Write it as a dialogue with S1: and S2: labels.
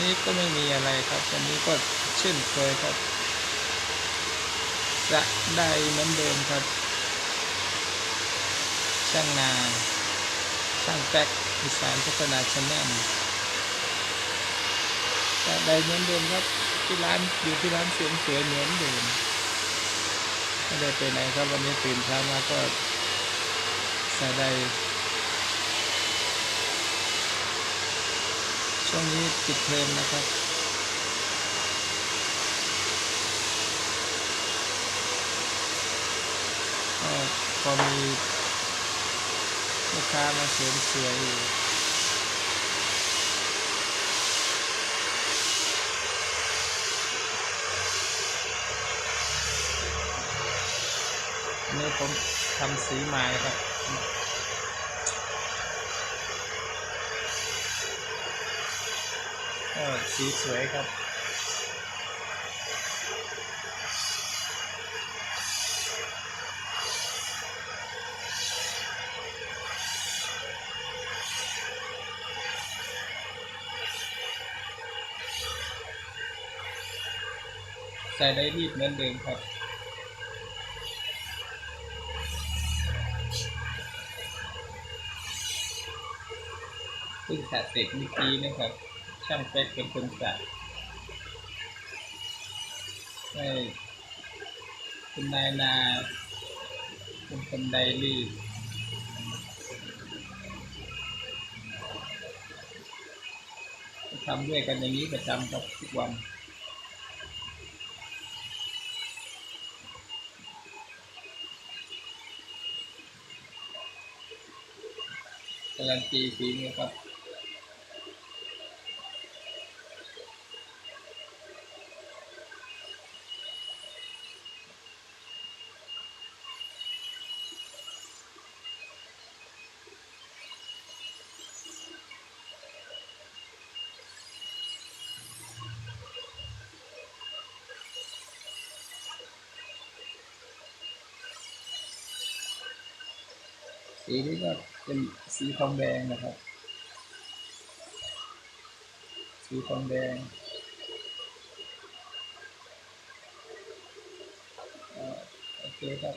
S1: นี้ก็ไม่มีอะไรครับวันนี้ก็เช่นเคยครับสะได้เหมือนเดิมครับ ช่างนาช่างแป๊กอีสานพัฒนาชแนลสะได้เหมือนเดิมครับที่ร้านอยู่ที่ร้านเสียงสวยเหมือนเดิมไม่ได้ไปไหนครับวันนี้ตื่นเช้ามาก็สะได้ ช่วงนี้ปิดเทอมนะครับก็พอมีลูกค้ามาเสริมสวยอยู่อันนี้ผมทำสีไม้ครับ ก็สีสวยครับใส่ได้รีบเหมือนเดิมครับเพิ่งสัดเสร็จเมื่อกี้นะครับ ช่างเป๊กเป็นคนสัดให้คุณนายนาเป็นคนไดรีดทำด้วยกันอย่างนี้ประจำครับทุกวันการันตีฝีมือครับ สีนี้ก็เป็นสีทองแดงนะครับ สีทองแดงเอ่อโอเคครับ